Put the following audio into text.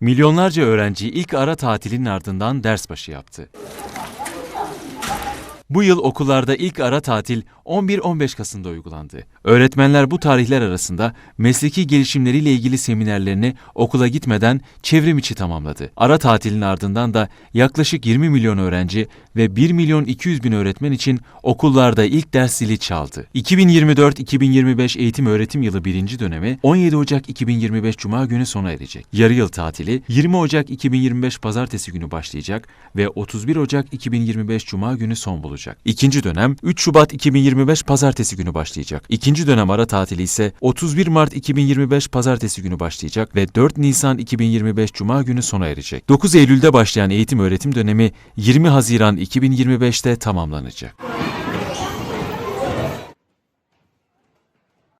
Milyonlarca öğrenci ilk ara tatilin ardından ders başı yaptı. Bu yıl okullarda ilk ara tatil 11-15 Kasım'da uygulandı. Öğretmenler bu tarihler arasında mesleki gelişimleriyle ilgili seminerlerini okula gitmeden çevrim içi tamamladı. Ara tatilin ardından da yaklaşık 20 milyon öğrenci ve 1 milyon 200 bin öğretmen için okullarda ilk ders zili çaldı. 2024-2025 eğitim öğretim yılı birinci dönemi 17 Ocak 2025 Cuma günü sona erecek. Yarı yıl tatili 20 Ocak 2025 Pazartesi günü başlayacak ve 31 Ocak 2025 Cuma günü son bulacak. İkinci dönem 3 Şubat 2025 Pazartesi günü başlayacak. İkinci dönem ara tatili ise 31 Mart 2025 Pazartesi günü başlayacak ve 4 Nisan 2025 Cuma günü sona erecek. 9 Eylül'de başlayan eğitim öğretim dönemi 20 Haziran 2025'te tamamlanacak.